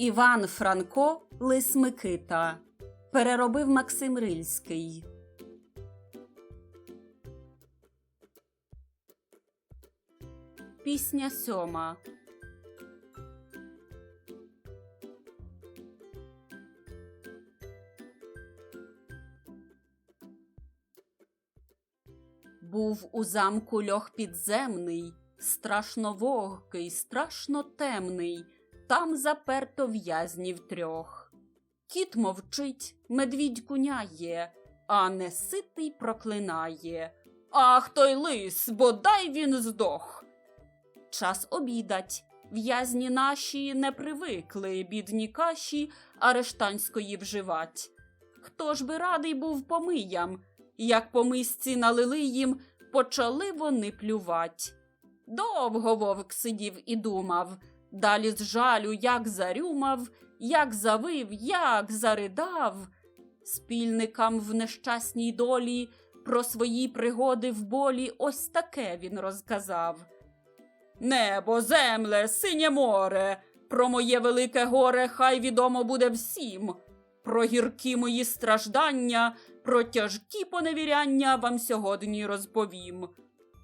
Іван Франко Лис Микита. Переробив Максим Рильський. Пісня сьома. Був у замку льох підземний, страшно вогкий, страшно темний, там заперто в'язнів трьох. Кіт мовчить, медвідь куняє, а неситий проклинає. Ах той лис, бодай він здох. Час обідать. В'язні наші не привикли бідні каші арештанської вживать. Хто ж би радий був помиям, як по мисці налили їм, почали вони плювать. Довго вовк сидів і думав, далі з жалю, як зарюмав, як завив, як заридав. Спільникам в нещасній долі про свої пригоди в болі ось таке він розказав. Небо, земле, синє море, про моє велике горе хай відомо буде всім. Про гіркі мої страждання, про тяжкі поневіряння вам сьогодні розповім.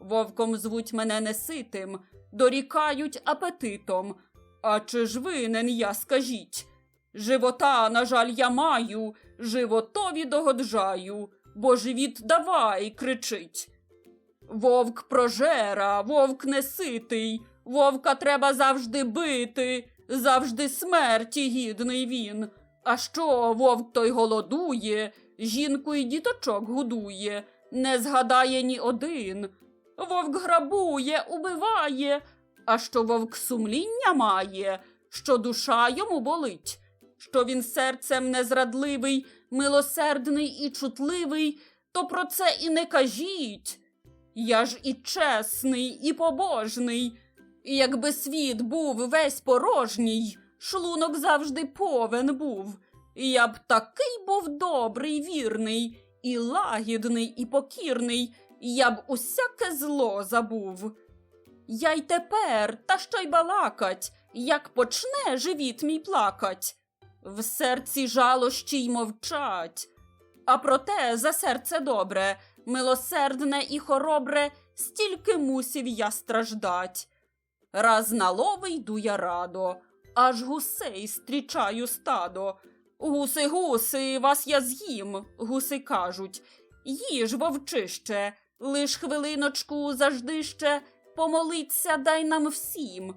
Вовком звуть мене неситим, дорікають апетитом. А чи ж винен я, скажіть? Живота, на жаль, я маю, животові догоджаю, бо живіт давай кричить. Вовк прожера, вовк неситий, вовка треба завжди бити, завжди смерті гідний він. А що вовк той голодує, жінку і діточок годує, не згадає ні один. Вовк грабує, убиває, а що вовк сумління має, що душа йому болить, що він серцем незрадливий, милосердний і чутливий, то про це і не кажіть. Я ж і чесний, і побожний. І якби світ був весь порожній, шлунок завжди повен був. І я б такий був добрий, вірний, і лагідний, і покірний, я б усяке зло забув. Я й тепер, та що й балакать, як почне живіт мій плакать. В серці жалощі й мовчать. А проте за серце добре, милосердне і хоробре, стільки мусів я страждать. Раз на лови йду я радо, аж гусей стрічаю стадо. Гуси, гуси, вас я з'їм, гуси кажуть. Їж, вовчище, лиш хвилиночку завжди ще помолиться дай нам всім.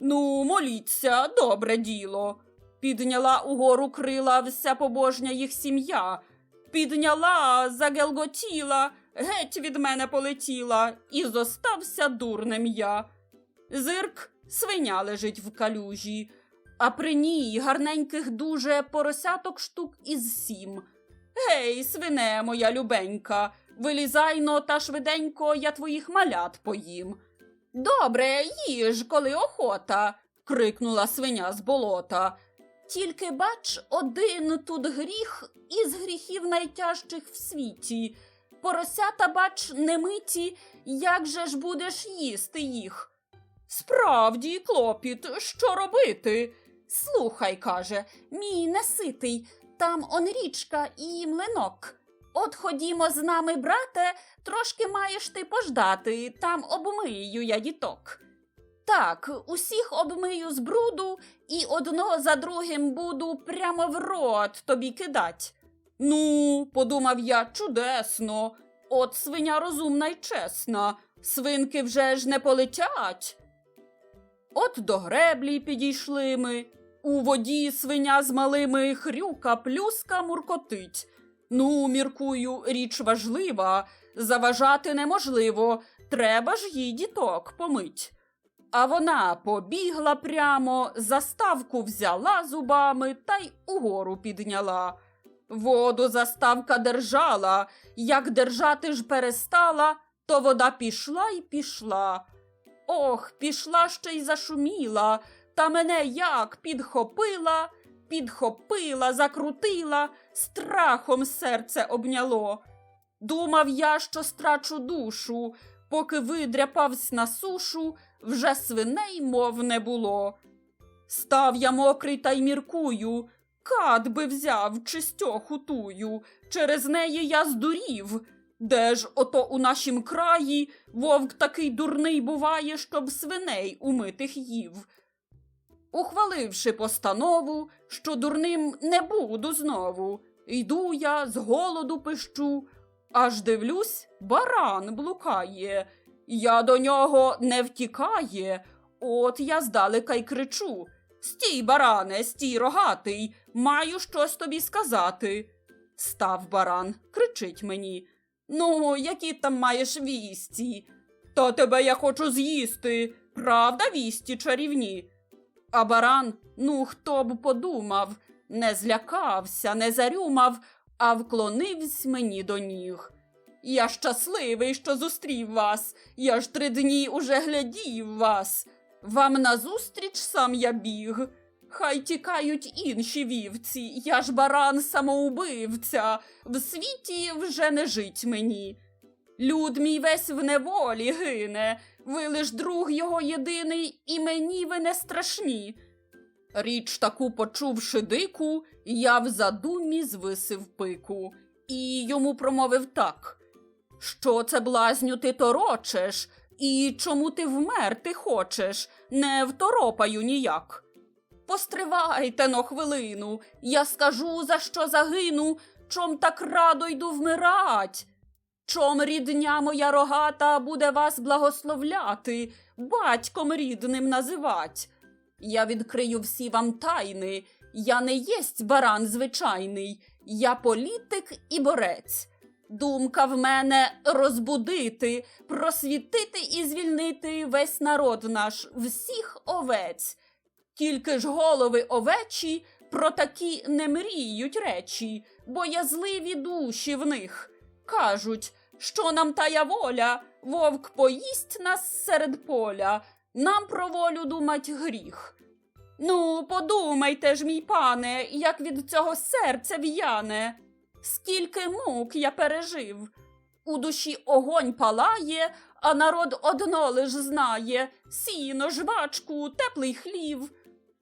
Ну, моліться, добре діло. Підняла угору крила вся побожня їх сім'я. Підняла, загелготіла, геть від мене полетіла, і зостався дурнем я. Зирк свиня лежить в калюжі, а при ній гарненьких дуже поросяток штук із сім. Гей, свине моя любенька, вилізайно та швиденько я твоїх малят поїм. Добре, їж, коли охота, крикнула свиня з болота. Тільки бач, один тут гріх із гріхів найтяжчих в світі. Поросята, бач, немиті, як же ж будеш їсти їх? Справді, клопіт, що робити? Слухай, каже, мій неситий, там он річка і млинок. От ходімо з нами, брате, трошки маєш ти пождати, там обмию я діток. Так, усіх обмию з бруду і одно за другим буду прямо в рот тобі кидать. Ну, подумав я, чудесно. От свиня розумна й чесна, свинки вже ж не полетять. От до греблі підійшли ми. У воді свиня з малими хрюка плюска муркотить. Ну, міркую, річ важлива, заважати неможливо, треба ж їй діток помить. А вона побігла прямо, заставку взяла зубами та й угору підняла. Воду заставка держала, як держати ж перестала, то вода пішла й пішла. Ох, пішла ще й зашуміла, та мене як підхопила, підхопила, закрутила, страхом серце обняло. Думав я, що страчу душу, поки видряпавсь на сушу, вже свиней мов не було. Став я мокрий та й міркую, кат би взяв чистьоху тую, через неї я здурів. Де ж ото у нашім краї вовк такий дурний буває, щоб свиней умитих їв. Ухваливши постанову, що дурним не буду знову, йду я з голоду пищу, аж дивлюсь, баран блукає. Я до нього не втікає, от я здалека й кричу. Стій, баране, стій, рогатий, маю щось тобі сказати. Став баран, кричить мені. Ну, які там маєш вісті? Та тебе я хочу з'їсти. Правда, вісті чарівні? А баран, ну хто б подумав, не злякався, не зарюмав, а вклонився мені до ніг. Я щасливий, що зустрів вас. Я ж три дні уже глядів вас. Вам назустріч сам я біг. Хай тікають інші вівці, я ж баран самоубивця, в світі вже не жить мені. Люд мій весь в неволі гине, ви лиш друг його єдиний, і мені ви не страшні. Річ таку почувши дику, я в задумі звисив пику, і йому промовив так. Що це, блазню, ти торочеш, і чому ти вмерти хочеш, не второпаю ніяк. Постривайте но хвилину, я скажу, за що загину, чом так радо йду вмирать. Чом рідня моя рогата буде вас благословляти, батьком рідним називать. Я відкрию всі вам тайни, я не єсть баран звичайний, я політик і борець. Думка в мене розбудити, просвітити і звільнити весь народ наш, всіх овець. Тільки ж голови овечі про такі не мріють речі, боязливі душі в них. Кажуть, що нам тая воля, вовк поїсть нас серед поля, нам про волю думать гріх. Ну, подумайте ж, мій пане, як від цього серця в'яне. Скільки мук я пережив. У душі огонь палає, а народ одно лиш знає сіно, жвачку, теплий хлів.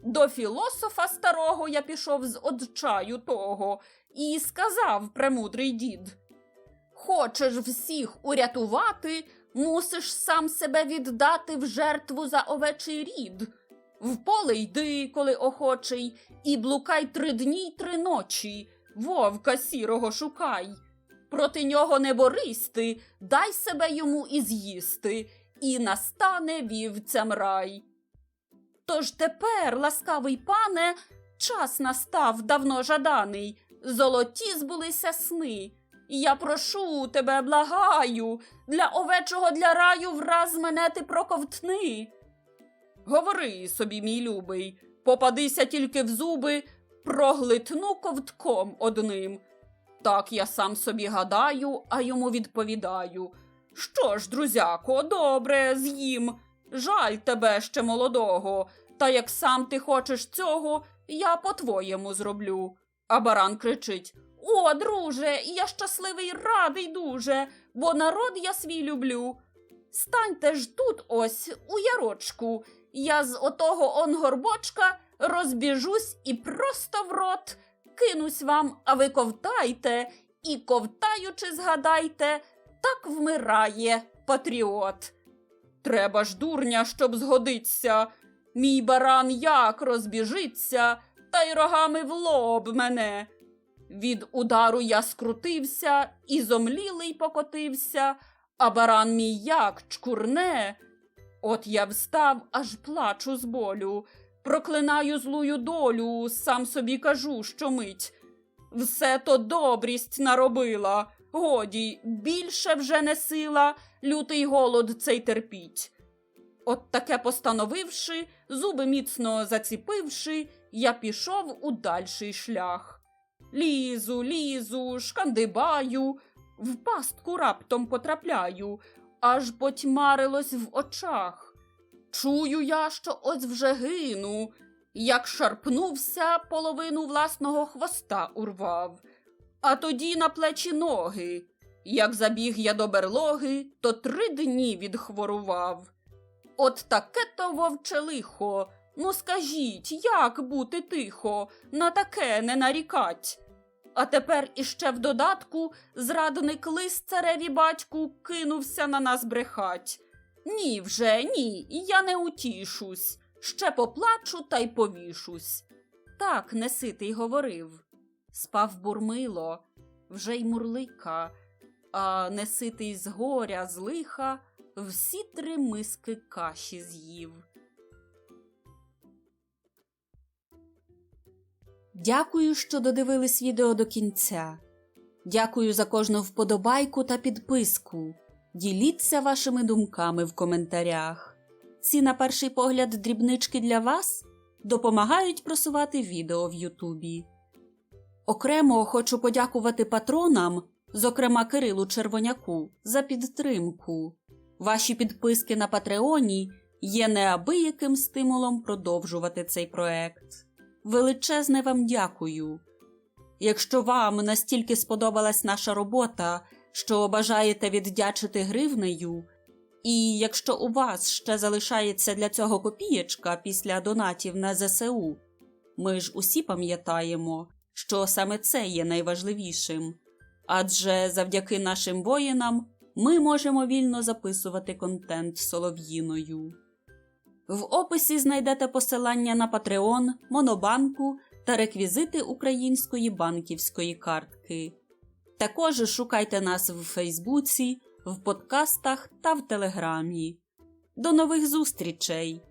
До філософа старого я пішов з одчаю того і сказав премудрий дід. Хочеш всіх урятувати, мусиш сам себе віддати в жертву за овечий рід. В поле йди, коли охочий, і блукай три дні й три ночі, вовка сірого шукай. Проти нього не борись ти, дай себе йому і з'їсти, і настане вівцям рай. Тож тепер, ласкавий пане, час настав давно жаданий, золоті збулися сни. Я прошу тебе, благаю, для овечого для раю враз мене ти проковтни. Говори собі, мій любий, попадися тільки в зуби, проглитну ковтком одним. Так я сам собі гадаю, а йому відповідаю. Що ж, друзяко, добре, з'їм. Жаль тебе ще молодого, та як сам ти хочеш цього, я по-твоєму зроблю. А баран кричить О, друже, я щасливий радий дуже, бо народ я свій люблю. Станьте ж тут ось, у ярочку, я з отого он горбочка розбіжусь і просто в рот кинусь вам, а ви ковтайте, і ковтаючи, згадайте, так вмирає патріот. Треба ж дурня, щоб згодиться. Мій баран як розбіжиться, та й рогами в лоб мене. Від удару я скрутився і зомлілий покотився, а баран мій як чкурне. От я встав, аж плачу з болю, проклинаю злую долю, сам собі кажу, що мить. Все то добрість наробила. Годі, більше вже не сила, лютий голод цей терпіть. От таке постановивши, зуби міцно заціпивши, я пішов у дальший шлях. Лізу, лізу, шкандибаю, в пастку раптом потрапляю, аж потьмарилось в очах. Чую я, що ось вже гину, як шарпнувся, половину власного хвоста урвав, а тоді на плечі ноги. Як забіг я до берлоги, то три дні відхворував. От таке то вовче лихо, Ну скажіть, як бути тихо, на таке не нарікать. А тепер іще в додатку зрадник лист цареві батьку кинувся на нас брехать. Ні, вже ні, я не утішусь. Ще поплачу та й повішусь. Так неситий говорив. Спав бурмило, вже й мурлика, а неситий з горя, з лиха, всі три миски каші з'їв. Дякую, що додивились відео до кінця. Дякую за кожну вподобайку та підписку. Діліться вашими думками в коментарях. Ці, на перший погляд, дрібнички для вас допомагають просувати відео в Ютубі. Окремо хочу подякувати патронам, зокрема Кирилу Червоняку, за підтримку. Ваші підписки на Патреоні є неабияким стимулом продовжувати цей проект. Величезне вам дякую. Якщо вам настільки сподобалась наша робота, що бажаєте віддячити гривнею, і якщо у вас ще залишається для цього копієчка після донатів на ЗСУ, ми ж усі пам'ятаємо, що саме це є найважливішим. Адже завдяки нашим воїнам ми можемо вільно записувати контент солов'їною. В описі знайдете посилання на Patreon, Монобанку та реквізити української банківської картки. Також шукайте нас в Фейсбуці, в подкастах та в Телеграмі. До нових зустрічей!